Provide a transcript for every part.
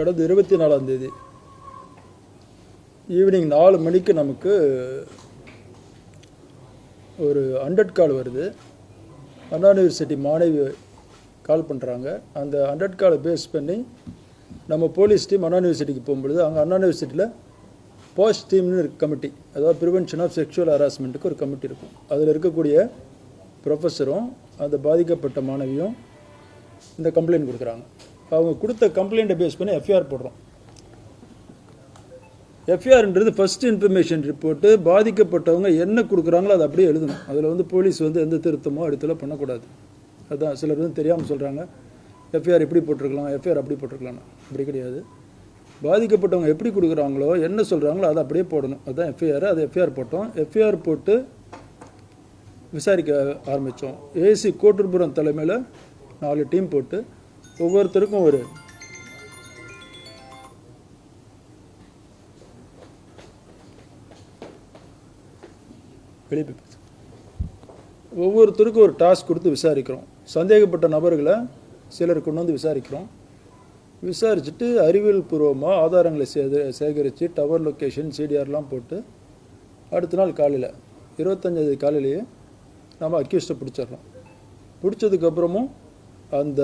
கடந்த இருபத்தி நாலாம் தேதி. ஈவினிங் நாலு மணிக்கு நமக்கு ஒரு அண்டட் கால் வருது. அண்ணா யூனிவர்சிட்டி மாணவி கால் பண்ணுறாங்க அந்த அண்டட் காலை பேஸ் பண்ணி நம்ம போலீஸ் டீம் அண்ணா யூனிவர்சிட்டிக்கு போகும்பொழுது அங்கே அண்ணா யூனிவர்சிட்டியில் போஸ்ட் டீம்னு ஒரு கமிட்டி அதாவது ப்ரிவென்ஷன் ஆஃப் செக்ஷுவல் ஹராஸ்மெண்ட்டுக்கு ஒரு கமிட்டி இருக்கும். அதில் இருக்கக்கூடிய ப்ரொஃபஸரும் அந்த பாதிக்கப்பட்ட மாணவியும் இந்த கம்ப்ளைண்ட் கொடுக்குறாங்க. அவங்க கொடுத்த கம்ப்ளைண்ட்டை பேஸ் பண்ணி எஃப்ஐஆர் போடுறோம். எஃப்ஐஆர்ன்றது ஃபஸ்ட் இன்ஃபர்மேஷன் ரிப்போர்ட்டு பாதிக்கப்பட்டவங்க என்ன கொடுக்குறாங்களோ அதை அப்படியே எழுதணும். அதில் வந்து போலீஸ் வந்து எந்த திருத்தமோ அடுத்தல பண்ணக்கூடாது. அதுதான் சிலர் வந்து தெரியாமல் சொல்கிறாங்க எஃப்ஐஆர் எப்படி போட்டிருக்கலாம் எஃப்ஐஆர் அப்படி போட்டிருக்கலாம் அப்படி கிடையாது. பாதிக்கப்பட்டவங்க எப்படி கொடுக்குறாங்களோ என்ன சொல்கிறாங்களோ அதை அப்படியே போடணும். அதுதான் எஃப்ஐஆர் அதை எஃப்ஐஆர் போட்டோம். எஃப்ஐஆர் போட்டு விசாரிக்க ஆரம்பித்தோம் ஏசி கோட்டூர்புரம் தலைமையில் நாலு டீம் போட்டு ஒவ்வொருத்தருக்கும் ஒரு வெளியே ஒவ்வொருத்தருக்கும் ஒரு டாஸ்க் கொடுத்து விசாரிக்கிறோம். சந்தேகப்பட்ட நபர்களை சிலர் கொண்டு வந்து விசாரிக்கிறோம். விசாரிச்சுட்டு அறிவியல் பூர்வமாக ஆதாரங்களை சேத சேகரித்து டவர் லொக்கேஷன் சிடிஆர்லாம் போட்டு அடுத்த நாள் காலையில் இருபத்தஞ்சாவது காலையிலேயே நம்ம அக்யூஸ்ட்டை பிடிச்சிடுறோம். பிடிச்சதுக்கப்புறமும் அந்த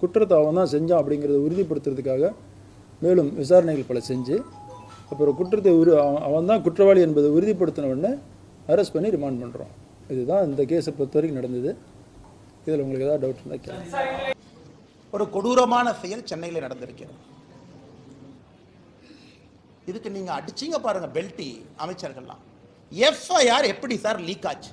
குற்றத்தை அவன் தான் செஞ்சான் அப்படிங்கிறத உறுதிப்படுத்துறதுக்காக மேலும் விசாரணைகள் பல செஞ்சு அப்புறம் குற்றத்தை உரு அவன் அவன் தான் குற்றவாளி என்பதை உறுதிப்படுத்தின உடனே அரெஸ்ட் பண்ணி ரிமாண்ட் பண்ணுறோம் இதுதான் இந்த கேஸை பொறுத்த வரைக்கும் நடந்தது. இதில் உங்களுக்கு ஏதாவது டவுட் இருந்தால் கேளுங்க. ஒரு கொடூரமான செயல் சென்னையில் நடந்திருக்கிறது. இதுக்கு நீங்கள் அடிச்சீங்க பாருங்கள் பெல்ட்டி அமைச்சர்கள்லாம். எஃப்ஐஆர் எப்படி சார் லீக் ஆச்சு?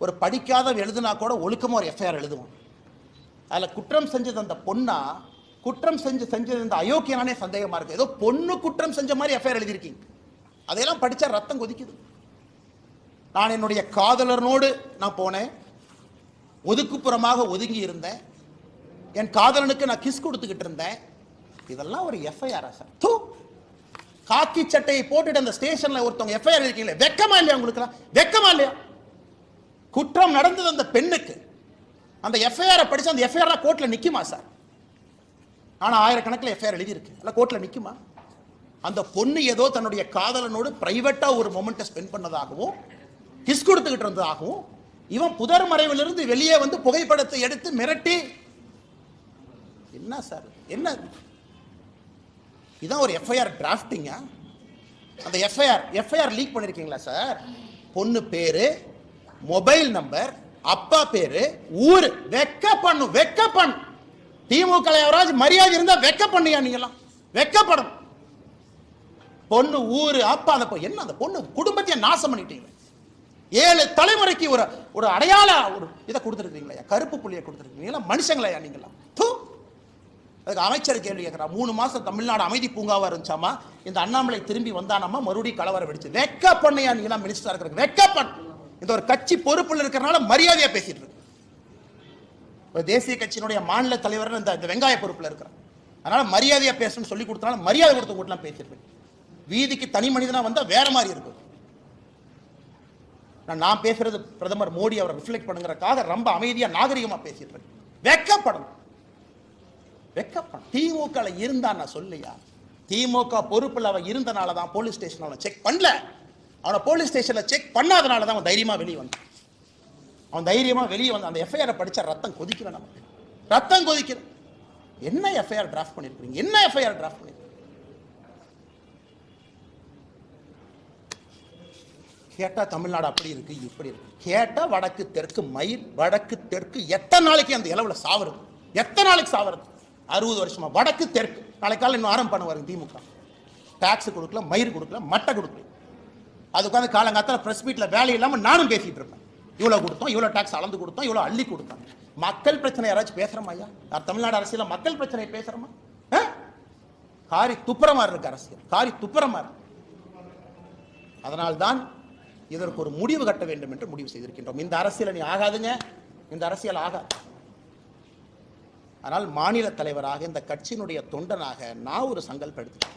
ஒரு படிக்காதவன் எழுதுனா கூட ஒழுக்கமாக ஒரு எஃப்ஐஆர் எழுதுவோம் அதில் குற்றம் செஞ்சது அந்த பொண்ணா குற்றம் செஞ்சு செஞ்சது இந்த அயோக்கியனானே சந்தேகமாக இருக்குது ஏதோ பொண்ணு குற்றம் செஞ்ச மாதிரி எஃப்ஐஆர் எழுதியிருக்கீங்க. அதையெல்லாம் படித்தா ரத்தம் கொதிக்குது. நான் என்னுடைய காதலர்னோடு நான் போனேன். ஒதுக்குப்புறமாக ஒதுங்கி இருந்தேன். என் காதலனுக்கு நான் கிஸ் கொடுத்துக்கிட்டு இருந்தேன். இதெல்லாம் ஒரு எஃப்ஐஆரா சார் தூ! காக்கி சட்டையை போட்டுட்டு அந்த ஸ்டேஷனில் ஒருத்தவங்க எஃப்ஐஆர் இருக்கீங்களே வெக்கமா இல்லையா உங்களுக்குலாம் வெக்கமா இல்லையா? குற்றம் நடந்தது அந்த பெண்ணுக்கு. அந்த எஃப்ஐஆர் படிச்சு அந்த எஃப்ஐஆர் கோர்ட்ல நிக்குமா சார்? ஆனா ஆயிரக்கணக்கில் எஃப்ஐஆர் எழுதியிருக்கு. அல்ல கோர்ட்ல நிக்குமா? அந்த பொண்ணு ஏதோ தன்னுடைய காதலனோடு பிரைவேட்டா ஒரு மொமெண்ட்டை ஸ்பெண்ட் பண்ணதாகவும் கிஸ் கொடுத்துக்கிட்டு இருந்ததாகவும் இவன் புதர் மறைவிலிருந்து வெளியே வந்து புகைப்படத்தை எடுத்து மிரட்டி என்ன சார்? என்ன? இதான் ஒரு எஃப்ஐஆர் டிராஃப்டிங்கா அந்த எஃப்ஐஆர் எஃப்ஐஆர் லீக் பண்ணிருக்கீங்களா சார்? பொண்ணு பேரு மொபைல் நம்பர் அப்பா பேரு ஊர். வெக்க பண்ணு வெக்க பண்ணு திமுக எவராஜ் மரியாதை இருந்தா வெக்க பண்ணியா நீங்களாம் வெக்கப்படும் பொண்ணு ஊரு அப்பா அந்த என்ன அந்த பொண்ணு? குடும்பத்தையே நாசம் பண்ணிட்டீங்க. ஏழு தலைமுறைக்கு ஒரு ஒரு அடையாள ஒரு இதை கொடுத்துருக்கீங்களா கருப்பு புள்ளியை கொடுத்துருக்கீங்களா மனுஷங்களையா நீங்களா தூ! அதுக்கு அமைச்சர் கேள்வி கேட்கிறா மூணு மாசம் தமிழ்நாடு அமைதி பூங்காவா இருந்துச்சாமா? இந்த அண்ணாமலை திரும்பி வந்தானாமா? மறுபடியும் கலவரம் வெடிச்சு. வெக்க பண்ணையா நீங்களாம் மினிஸ்டராக இருக்கிற வெக்கப்பட்டு இந்த ஒரு கட்சி பொறுப்புல இருக்கிறனால மரியாதையா பேசிட்டு இருக்கு. ஒரு தேசிய கட்சியினுடைய மாநில தலைவர் இந்த வெங்காய பொறுப்புல இருக்கிறார். அதனால மரியாதையா பேசணும்னு சொல்லி கொடுத்தனால மரியாதை கொடுத்து கூட்டலாம் பேசிட்டு இருக்கு. வீதிக்கு தனி மனிதனா வந்தா வேற மாதிரி இருக்கும். நான் நான் பேசுறது பிரதமர் மோடி அவரை ரிஃப்ளெக்ட் பண்ணுங்கிறக்காக ரொம்ப அமைதியா நாகரிகமா பேசிட்டு இருக்கு. வெக்கப்படணும். வெக்கப்படும் திமுக இருந்தா நான் சொல்லியா? திமுக பொறுப்புல அவன் இருந்தனால தான் போலீஸ் ஸ்டேஷன் அவனை செக் பண்ணல. அவனை போலீஸ் ஸ்டேஷனில் செக் பண்ணாதனால தான் அவன் தைரியமாக வெளியே வந்தான். அவன் தைரியமாக வெளியே வந்து அந்த எஃப்ஐஆரை படித்தா ரத்தம் கொதிக்கல நமக்கு. ரத்தம் கொதிக்கல. என்ன எஃப்ஐஆர் டிராஃப்ட் பண்ணியிருக்கீங்க என்ன எஃப்ஐஆர் டிராஃப்ட் பண்ணிருக்கீங்க கேட்டால் தமிழ்நாடு அப்படி இருக்கு இப்படி இருக்கு. கேட்டால் வடக்கு தெற்கு மயில் வடக்கு தெற்கு. எத்தனை நாளைக்கு அந்த இளவில் சாவறது? எத்தனை நாளைக்கு சாவுறது? அறுபது வருஷமா. வடக்கு தெற்கு. நாளைக்கு காலையில் இன்னும் ஆரம்பம் பண்ணுவாருங்க திமுக. டாக்ஸ் கொடுக்கல மயிர் கொடுக்கல மட்டை கொடுக்கல. அது உட்காந்து காலங்காத்தில் ப்ரெஸ் மீட்டில் வேலை இல்லாமல் நானும் பேசிகிட்டு இருப்பேன். இவ்வளோ கொடுத்தோம் இவ்வளோ டேக்ஸ் அளந்து கொடுத்தோம் இவ்வளோ அள்ளி கொடுத்தோம். மக்கள் பிரச்சனை யாராச்சும் பேசுகிறோமா ஐயா? நான் தமிழ்நாடு அரசியலில் மக்கள் பிரச்சனையை பேசுகிறோமா ஆ? காரி துப்புற மாதிரி இருக்கு அரசியல். காரி துப்புற மாதிரி அதனால்தான் இதற்கு ஒரு முடிவு கட்ட வேண்டும் என்று முடிவு செய்திருக்கின்றோம். இந்த அரசியல் நீ ஆகாதுங்க. இந்த அரசியல் ஆகாது. ஆனால் மாநில தலைவராக இந்த கட்சியினுடைய தொண்டனாக நான் ஒரு சங்கல்பம் எடுத்துக்கிறேன்.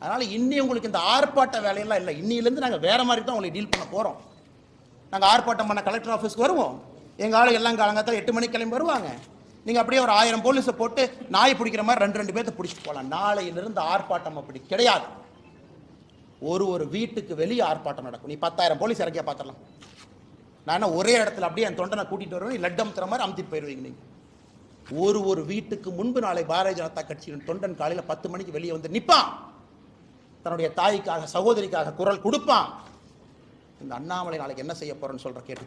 அதனால் இன்னி உங்களுக்கு இந்த ஆர்ப்பாட்ட வேலையெல்லாம் இல்லை. இன்னிலேருந்து நாங்கள் வேறு மாதிரி தான் உங்களை டீல் பண்ண போகிறோம் நாங்கள் ஆர்ப்பாட்டம் பண்ண கலெக்டர் ஆஃபீஸ்க்கு வருவோம். எங்கள் ஆள் எல்லாம் காலங்கத்தில் எட்டு மணிக்கு கிளம்பி வருவாங்க. நீங்கள் அப்படியே ஒரு ஆயிரம் போலீஸை போட்டு நாய் பிடிக்கிற மாதிரி ரெண்டு ரெண்டு பேர்த்த பிடிச்சிட்டு போகலாம் நாளையிலிருந்து ஆர்ப்பாட்டம் அப்படி கிடையாது. ஒரு ஒரு வீட்டுக்கு வெளியே ஆர்ப்பாட்டம் நடக்கும். நீ பத்தாயிரம் போலீஸ் இறக்கியா பார்த்துடலாம் நான் ஒரே இடத்துல அப்படியே என் தொண்டனை கூட்டிகிட்டு வருவேன். லட்டு அமுத்துற மாதிரி அமுத்திட்டு போயிடுவீங்க நீங்கள் ஒரு ஒரு வீட்டுக்கு முன்பு நாளை பாரதிய ஜனதா கட்சியின் தொண்டன் காலையில் பத்து மணிக்கு வெளியே வந்து நிற்பான் தன்னுடைய தாய்க்காக சகோதரிக்காக குரல் கொடுப்பான். இந்த அண்ணாமலை நாளைக்கு என்ன செய்ய போறேன்னு சொல்ற கேட்டு